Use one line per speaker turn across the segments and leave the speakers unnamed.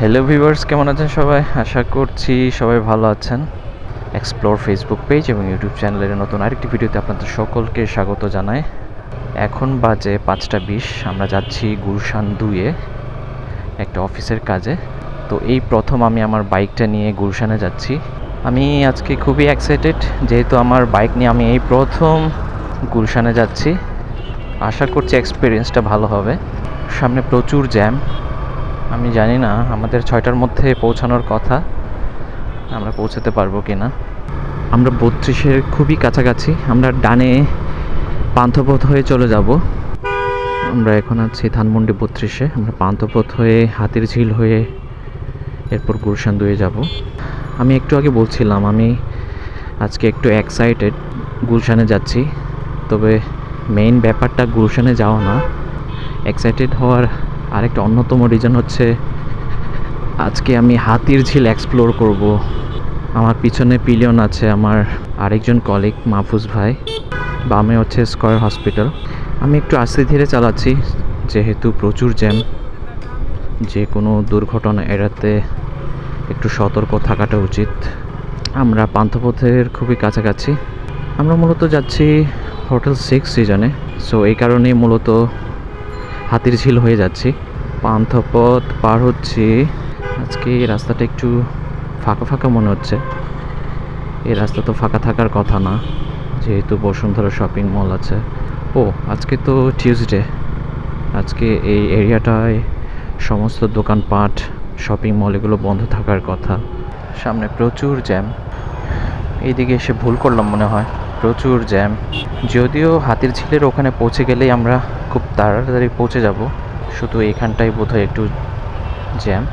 Hello viewers কেমন আছেন সবাই? আশা করছি সবাই ভালো আছেন। এক্সপ্লোর ফেসবুক পেজ এবং ইউটিউব চ্যানেলের নতুন আরেকটি ভিডিওতে আপনাদের সকলকে স্বাগত জানাই। এখন বাজে পাঁচটা বিশ, আমরা যাচ্ছি গুলশান দুয়ে একটা অফিসের কাজে। তো এই প্রথম আমি আমার বাইকটা নিয়ে গুলশানে যাচ্ছি। আমি আজকে খুবই এক্সাইটেড যেহেতু আমার বাইক নিয়ে আমি এই প্রথম গুলশানে যাচ্ছি। আশা করছি এক্সপিরিয়েন্সটা ভালো হবে। সামনে প্রচুর জ্যাম আমি জানি না, আমাদের ছয়টার মধ্যে পৌঁছানোর কথা। আমরা পৌঁছাতে পারব কি না আমরা বত্রিশের খুবই কাছাকাছি, আমরা ডানে পান্থপথ হয়ে চলে যাব। আমরা এখন আছি ধানমন্ডি বত্রিশে, আমরা পান্থপথ হয়ে হাতির ঝিল হয়ে এরপর গুলশান দুয়ে যাব। আমি একটু আগে বলছিলাম, আমি আজকে একটু এক্সাইটেড গুলশানে যাচ্ছি, তবে মেইন ব্যাপারটা গুলশানে যাওয়া না। এক্সাইটেড হওয়ার আরেকটা অন্যতম রিজন হচ্ছে, আজকে আমি হাতির ঝিল এক্সপ্লোর করব। আমার পিছনে পিলিয়ন আছে আমার আরেকজন কলিগ মাহফুজ ভাই, বামে হচ্ছে স্কয়ার হসপিটাল আমি একটু আস্তে ধীরে চালাচ্ছি, যেহেতু প্রচুর জ্যাম। যে কোনো দুর্ঘটনা এড়াতে একটু সতর্ক থাকাটা উচিত। আমরা পান্থপথের খুবই কাছাকাছি। আমরা মূলত যাচ্ছি হোটেল সিক্স সিজনে সো এই কারণেই মূলত হাতির ঝিল হয়ে যাচ্ছি। পান্থপথ পার হচ্ছি। আজকে এই রাস্তাটা একটু ফাঁকা ফাঁকা মনে হচ্ছে। এই রাস্তা তো ফাঁকা থাকার কথা না, যেহেতু বসুন্ধরা শপিং মল আছে। ও, আজকে তো টিউসডে আজকে এই এরিয়াটায় সমস্ত দোকানপাট, শপিং মল এগুলো বন্ধ থাকার কথা। সামনে প্রচুর জ্যাম। এইদিকে এসে ভুল করলাম মনে হয়। প্রচুর জ্যাম। যদিও হাতির ঝিলের ওখানে পৌঁছে গেলেই আমরা খুব তাড়াতাড়ি পৌঁছে যাব। শুধু এখানটাই বোধহয় একটু জ্যাম।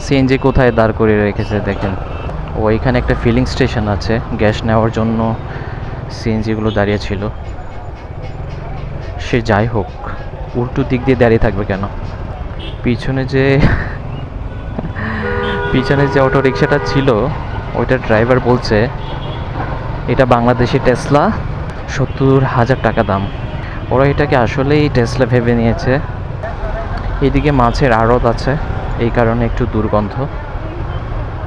সিএনজি কোথায় দাঁড় করিয়ে রেখেছে দেখেন। ও, এখানে একটা ফিলিং স্টেশন আছে। গ্যাস নেওয়ার জন্য সিএনজিগুলো দাঁড়িয়ে ছিল। সে যাই হোক, উল্টো দিক দিয়ে দাঁড়িয়ে থাকবে কেন? পিছনে যে পিছনে যে অটো রিক্সাটা ছিল ওইটার ড্রাইভার বলছে এটা বাংলাদেশি টেসলা, সত্তর হাজার টাকা দাম। ওরা এটাকে আসলেই টেসলা ভেবে নিয়েছে। এদিকে মাছের আড়ত আছে, এই কারণে একটু দুর্গন্ধ।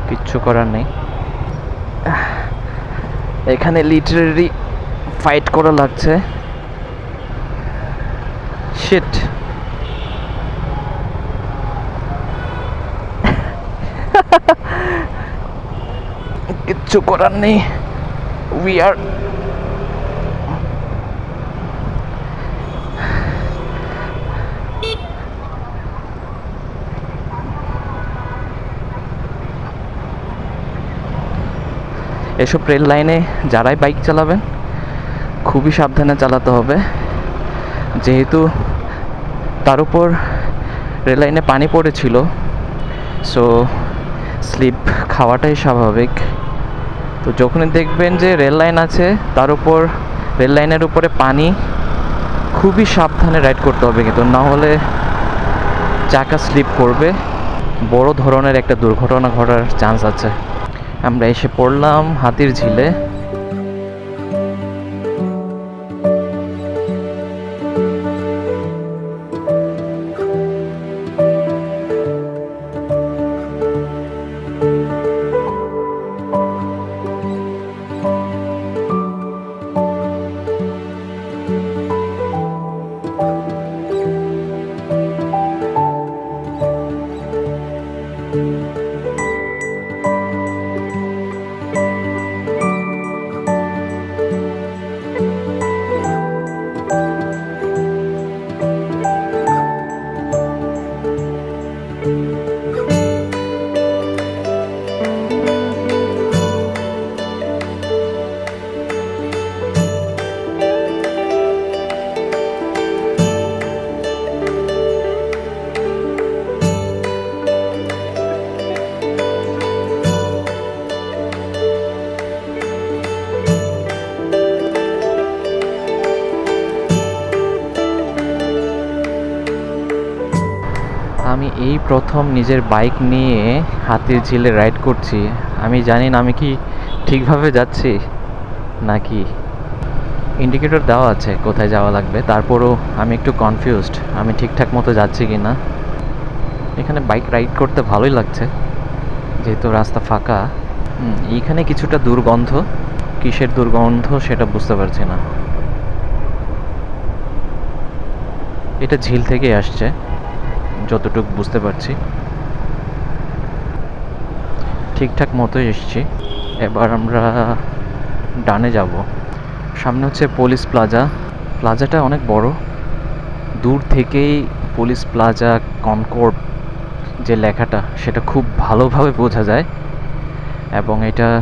কিচ্ছু করার নেই। এখানে লিটারেরি ফাইট করা লাগছে। শিট কিচ্ছু করার নেই। উই আর এসব রেল লাইনে যারাই বাইক চালাবেন, খুবই সাবধানে চালাতে হবে। যেহেতু তার উপর রেল লাইনে পানি পড়েছিল সো স্লিপ খাওয়াটাই স্বাভাবিক। তো যখনই দেখবেন যে রেল লাইন আছে, তার উপর, রেল লাইনের উপরে পানি, খুবই সাবধানে রাইড করতে হবে কিন্তু, না হলে চাকা স্লিপ করবে। বড় ধরনের একটা দুর্ঘটনা ঘটার চান্স আছে। আমরা এসে পড়লাম হাতির ঝিলে প্রথম নিজের বাইক নিয়ে হাতির ঝিলে রাইড করছি। আমি জানি না আমি কি ঠিকভাবে যাচ্ছি নাকি। ইন্ডিকেটর দেওয়া আছে কোথায় যাওয়া লাগবে, তারপরও আমি একটু কনফিউজড আমি ঠিকঠাক মতো যাচ্ছি কি না এখানে বাইক রাইড করতে ভালোই লাগছে, যেহেতু রাস্তা ফাঁকা। এইখানে কিছুটা দুর্গন্ধ, কিসের দুর্গন্ধ সেটা বুঝতে পারছি না। এটা ঝিল থেকে আসছে। যতটুকু বুঝতে পারছি। ঠিকঠাক মতোই এসছি। এবার আমরা ডানে যাব। সামনে হচ্ছে পুলিশ প্লাজা। প্লাজাটা অনেক বড়। দূর থেকেই পুলিশ প্লাজা কনকোর্ড যে লেখাটা, সেটা খুব ভালোভাবে বোঝা যায়। এবং এটা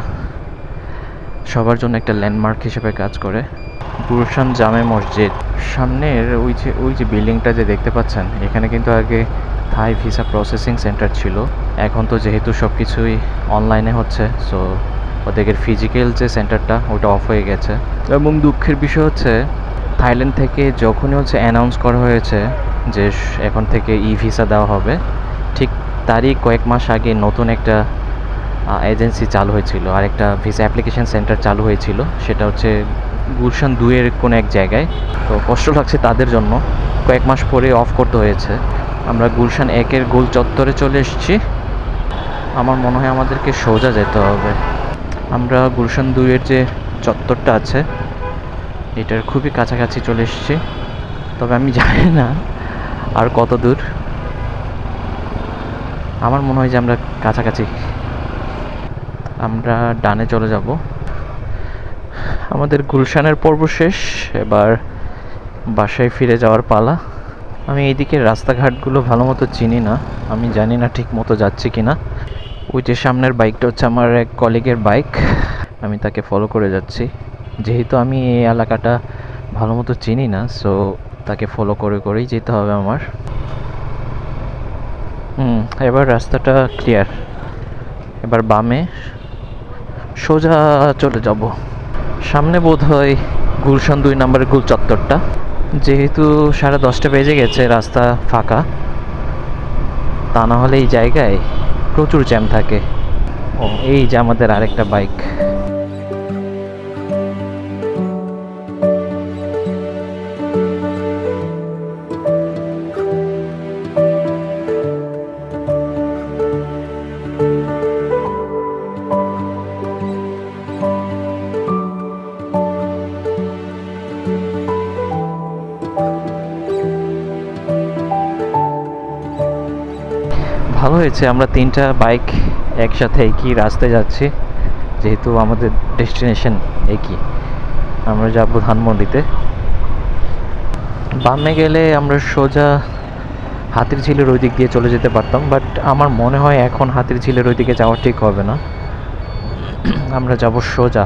সবার জন্য একটা ল্যান্ডমার্ক হিসেবে কাজ করে। গুলশান জামে মসজিদ। সামনের ওই যে ওই যে বিল্ডিংটা যে দেখতে পাচ্ছেন, এখানে কিন্তু আগে থাই ভিসা প্রসেসিং সেন্টার ছিল। এখন তো যেহেতু সব কিছুই অনলাইনে হচ্ছে, সো ওদের ফিজিক্যাল যে সেন্টারটা, ওটা অফ হয়ে গেছে। এবং দুঃখের বিষয় হচ্ছে, থাইল্যান্ড থেকে যখনই হচ্ছে অ্যানাউন্স করা হয়েছে যে এখন থেকে ই ভিসা দেওয়া হবে, ঠিক তারই কয়েক মাস আগে নতুন একটা এজেন্সি চালু হয়েছিল। আর একটা ভিসা অ্যাপ্লিকেশন সেন্টার চালু হয়েছিল। সেটা হচ্ছে গুলশান দুয়ের কোনো এক জায়গায়। তো কষ্ট লাগছে তাদের জন্য। কয়েক মাস পরে অফ করতে হয়েছে। আমরা গুলশান একের গোল চত্বরে চলে এসেছি। আমার মনে হয় আমাদেরকে সোজা যেতে হবে। আমরা গুলশান দুইয়ের যে চত্বরটা আছে, এটার খুবই কাছাকাছি চলে এসেছি। তবে আমি জানি না আর কত দূর। আমার মনে হয় যে আমরা কাছাকাছি আমরা ডানে চলে যাব। আমাদের গুলশানের পর্ব শেষ। এবার বাসায় ফিরে যাওয়ার পালা। আমি এইদিকে রাস্তাঘাটগুলো ভালো মতো চিনি না। আমি জানি না ঠিক মতো যাচ্ছি কি না ওই যে সামনের বাইকটা হচ্ছে আমার এক কলিগের বাইক। আমি তাকে ফলো করে যাচ্ছি। যেহেতু আমি এই এলাকাটা ভালো মতো চিনি না সো তাকে ফলো করে করেই যেতে হবে আমার। হুম, এবার রাস্তাটা ক্লিয়ার এবার বামে সোজা চলে যাব। সামনে বোধ হয় গুলশান দুই নম্বরের গুল চত্বরটা। যেহেতু সাড়ে দশটা বেজে গেছে, রাস্তা ফাঁকা। তা না হলে এই জায়গায় প্রচুর জ্যাম থাকে। ও, এই যে আমাদের আরেকটা বাইক। হয়েছে, আমরা তিনটা বাইক একসাথে একই রাস্তায় যাচ্ছি, যেহেতু আমাদের ডেস্টিনেশন একই। আমরা যাব ধানমন্ডিতে। বামে গেলে আমরা সোজা হাতির ঝিলের ওই দিক দিয়ে চলে যেতে পারতাম বাট আমার মনে হয় এখন হাতির ঝিলের ওই দিকে যাওয়া ঠিক হবে না। আমরা যাব সোজা।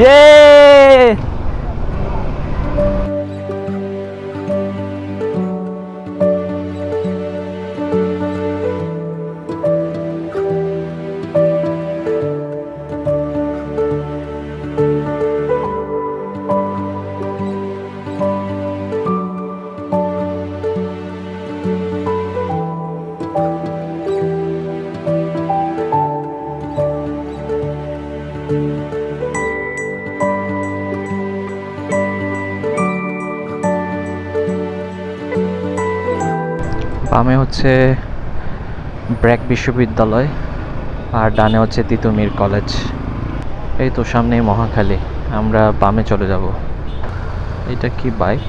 ইয়ে! বামে হচ্ছে ব্র্যাক বিশ্ববিদ্যালয় আর ডানে হচ্ছে তিতুমির কলেজ। এই তো সামনেই মহাখালী, আমরা বামে চলে যাব। এটা কি বাইক?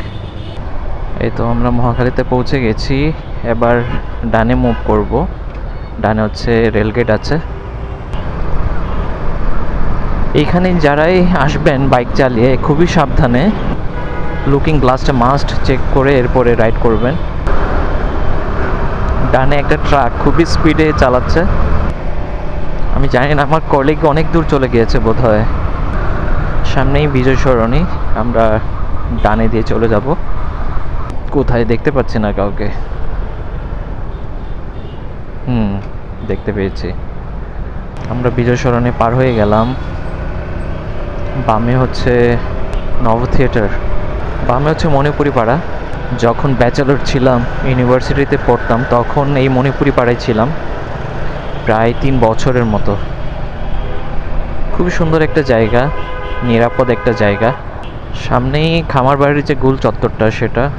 এই তো আমরা মহাখালীতে পৌঁছে গেছি। এবার ডানে মুভ করব। ডানে হচ্ছে রেলগেট আছে। এইখানে যারাই আসবেন বাইক চালিয়ে, খুবই সাবধানে। লুকিং গ্লাসটা মাস্ট চেক করে এরপরে রাইড করবেন। ডানে একটা ট্রাক খুবই স্পিডে চালাচ্ছে। আমি জানি না, আমার কলিগ অনেক দূর চলে গিয়েছে বোধ হয় সামনেই বিজয় সরণি, আমরা ডানে দিয়ে চলে যাব। কোথায় দেখতে পাচ্ছি না কাউকে। হুম, দেখতে পেয়েছি। আমরা বিজয় সরণি পার হয়ে গেলাম। বামে হচ্ছে নব থিয়েটার। বামে হচ্ছে মণিপুরি পাড়া। যখন ব্যাচেলর ছিলাম ইউনিভার্সিটিতে পড়তাম, তখন এই মণিপুরি পাড়ায় ছিলাম, প্রায় তিন বছরের মতো। খুবই সুন্দর একটা জায়গা, নিরাপদ একটা জায়গা। সামনেই খামার বাড়ির যে গোল চত্বরটা, সেটা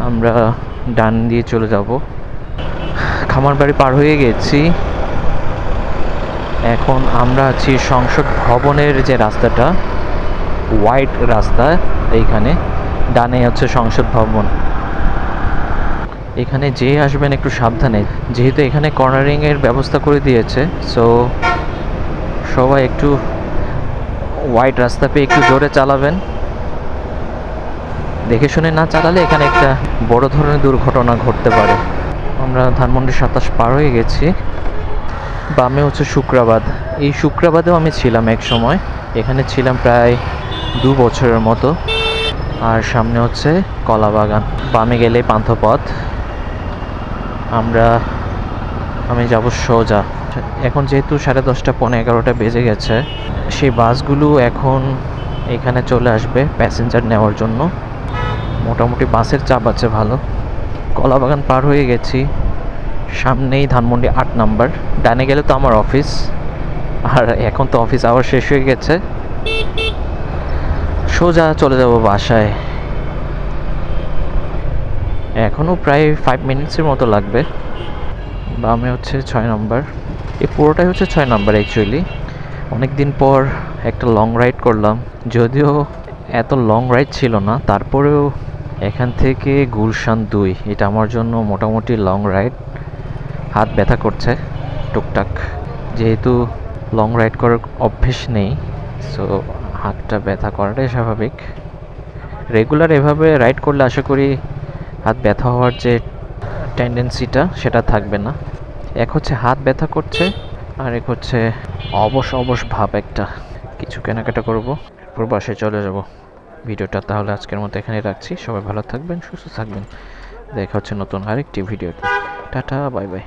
আমরা ডান দিয়ে চলে যাব। খামার বাড়ি পার হয়ে গেছি। এখন আমরা আছি সংসদ ভবনের যে রাস্তাটা হোয়াইট রাস্তা, এইখানে। ডানে হচ্ছে সংসদ ভবন। এখানে যে আসবেন একটু সাবধানে। যেহেতু এখানে কর্নারিং এর ব্যবস্থা করে দিয়েছে সো সবাই একটু হোয়াইট রাস্তা পেয়ে একটু জোরে চালাবেন। দেখে শুনে না চালালে এখানে একটা বড় ধরনের দুর্ঘটনা ঘটতে পারে। আমরা ধানমন্ডি সাতাশ পার হয়ে গেছি। বামে হচ্ছে শুক্রাবাদ। এই শুক্রাবাদেও আমি ছিলাম এক সময়। এখানে ছিলাম প্রায় দু বছরের মতো। আর সামনে হচ্ছে কলাবাগান। বামে গেলে পান্থপথ। আমরা, আমি যাব সোজা। এখন যেহেতু সাড়ে দশটা পনেরো এগারোটা বেজে গেছে, সেই বাসগুলো এখন এখানে চলে আসবে প্যাসেঞ্জার নেওয়ার জন্য। মোটামুটি বাসের চাপ আছে ভালো। কলাবাগান পার হয়ে গেছি। সামনেই ধানমন্ডি আট নাম্বার। ডানে গেলে তো আমার অফিস। আর এখন তো অফিস আবার শেষ হয়ে গেছে। সোজা চলে যাব বাসায়। এখনও প্রায় ফাইভ মিনিটসের মতো লাগবে। বামে হচ্ছে ছয় নম্বর এই পুরোটাই হচ্ছে ছয় নম্বর অ্যাকচুয়ালি অনেক দিন পর একটা লং রাইড করলাম। যদিও এত লং রাইড ছিল না, তারপরেও এখান থেকে গুলশান দুই। এটা আমার জন্য মোটামুটি লং রাইড হাত ব্যথা করছে টুকটাক। যেহেতু লং রাইড করার অভ্যেস নেই সো হাতটা ব্যথা করাটাই স্বাভাবিক। রেগুলার এভাবে রাইড করলে আশা করি হাত ব্যথা হওয়ার যে টেন্ডেন্সিটা সেটা থাকবে না। এক হচ্ছে হাত ব্যথা করছে, আর এক হচ্ছে অবশ অবশ ভাব একটা। কিছু কেনাকাটা করব, এরপর বাসায় চলে যাব। ভিডিওটা তাহলে আজকের মতো এখানে রাখছি। সবাই ভালো থাকবেন, সুস্থ থাকবেন। দেখা হচ্ছে নতুন আরেকটি ভিডিওতে। Tata bye bye